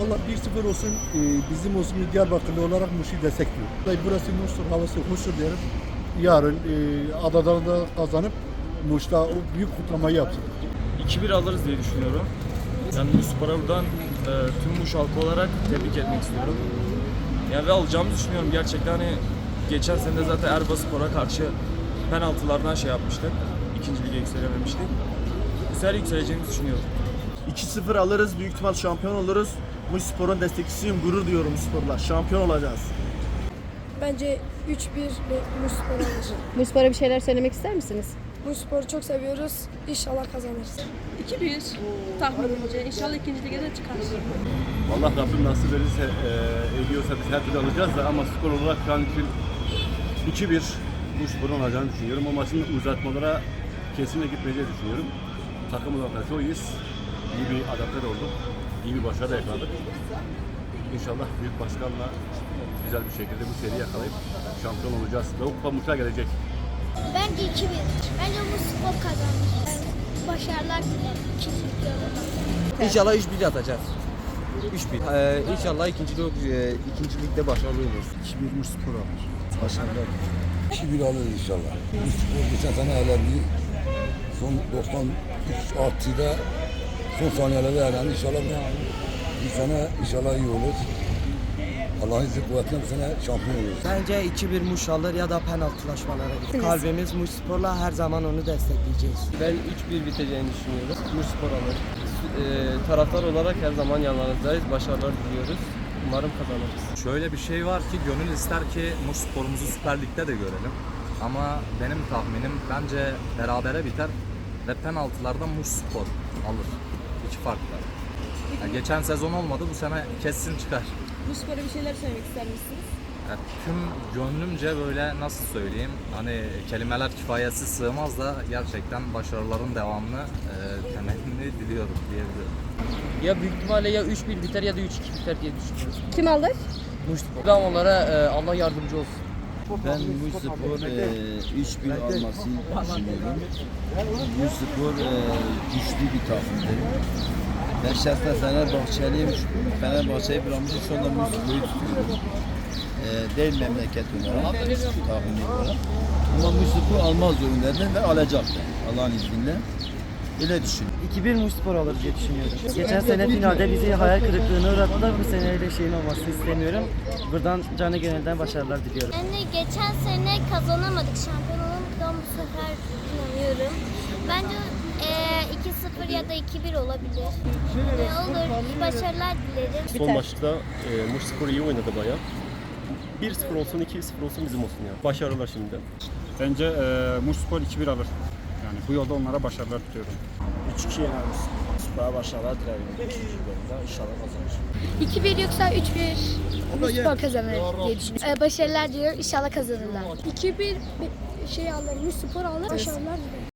şoför olsun, e, bizim olsun bir Diyarbakırlı olarak Muş'u destekliyor. Burası Muş'tur, havası hoştur derim. Yarın e, Adadan da kazanıp Muş'ta o büyük kutlamayı yapsın. 2-1 alırız diye düşünüyorum. Yani spora buradan e, tüm Muş halkı olarak tebrik etmek istiyorum. Yani ve alacağımızı düşünüyorum. Gerçekten hani geçen sene de zaten Erba Spor'a karşı penaltılardan şey yapmıştık. İkinci lige yükselememiştik. Bu sefer yükseleceğimizi düşünüyorum. 2-0 alırız. Büyük ihtimal şampiyon oluruz. Muş Spor'un destekçisiyim. Gurur diyorum Spor'la. Şampiyon olacağız. Bence 3-1 ve Muspor alır. Muspor'a bir şeyler söylemek ister misiniz? Muspor'u çok seviyoruz. İnşallah kazanırız. 2-1 tahminimce. İnşallah ikinci lige de çıkar. Allah Rabbim nasip verirse, e, ediyorsa biz her türlü alacağız da ama skor olarak şu an için 2-1 bu sporun alacağını düşünüyorum. O maçın uzatmalara kesinlikle gitmeyeceğini düşünüyorum. Takım olarak çok iyiyiz. İyi bir adapte de olduk. İyi bir başarı da yakaladık. İnşallah büyük başkanla güzel bir şekilde bu seriyi yakalayıp şampiyon olacağız. Ve o kupa Muş'a gelecek. Bence 2-1. Bence bu spor kazanır. Başarılar dilerim. 2-0 İnşallah 3-1 atacağız. 3-1. Ee, inşallah ikinci, lig- e, ikinci ligde başarılı oluruz. 2-1 Muş Spor alır. Başarılar. 2-1 alır inşallah. Bu spor geçen sene elendi. Son 93 artıda son saniyelerde elendi. İnşallah bu sene inşallah iyi olur. Allah'ın izniyle kuvvetine bu sene şampiyon oluruz. Bence 2-1 Muş alır ya da penaltılaşmalara gider. Kalbimiz Muş Spor'la her zaman onu destekleyeceğiz. Ben 3-1 biteceğini düşünüyorum. Muş Spor alır. taraftar olarak her zaman yanlarınızdayız. Başarılar diliyoruz. Umarım kazanırız. Şöyle bir şey var ki gönül ister ki Muş sporumuzu Süper Lig'de de görelim. Ama benim tahminim bence berabere biter ve penaltılardan Muş Spor alır. İki farklı. Yani geçen sezon olmadı bu sene kesin çıkar. Muspor'a bir şeyler söylemek ister misiniz? Yani tüm gönlümce böyle nasıl söyleyeyim hani kelimeler kifayetsiz sığmaz da gerçekten başarıların devamını e, temenni diliyorum diyebilirim. Ya büyük ihtimalle ya 3-1 biter ya da 3-2 biter diye düşünüyorum. Kim alır? Muş Spor. onlara e, Allah yardımcı olsun. Ben Muş Spor 3-1 almasını düşünüyorum. Muş Spor güçlü bir takımdır. Ben şahsen Fenerbahçeliyim. Fenerbahçe'yi bırakmışım. Şu anda Muş Spor'u tutuyorum. Ee, değil memleket olarak, olarak. Ama Muş Spor almaz zorundadır ve alacak Allah'ın izniyle. Öyle düşünüyorum. 2-1 Muş Spor alır diye düşünüyorum. Geçen sene finalde bizi hayal kırıklığına uğrattılar. Bu sene öyle şeyin olmasını istemiyorum. Buradan canı gönülden başarılar diliyorum. Yani geçen sene kazanamadık. Şampiyon olamadık ama bu sefer inanıyorum. Bence eee 2-0 ya da 2-1 olabilir. Ne olur. Başarılar dilerim. Biter. maçta e, Muş Spor iyi oynadı bayağı. 1-0 olsun, 2-0 olsun bizim olsun ya. Başarılar şimdi. Bence e, Muş Spor 2-1 alır. Yani bu yolda onlara başarılar diliyorum. 3-2 yeneriz. Spor'a başarılar dilerim. İnşallah kazanır. 2-1 yoksa 3-1 Muspor kazanır diye düşünüyorum. Ee, başarılar diliyorum. İnşallah kazanırlar. 2-1 şey alır. Muspor alır. Başarılar dilerim.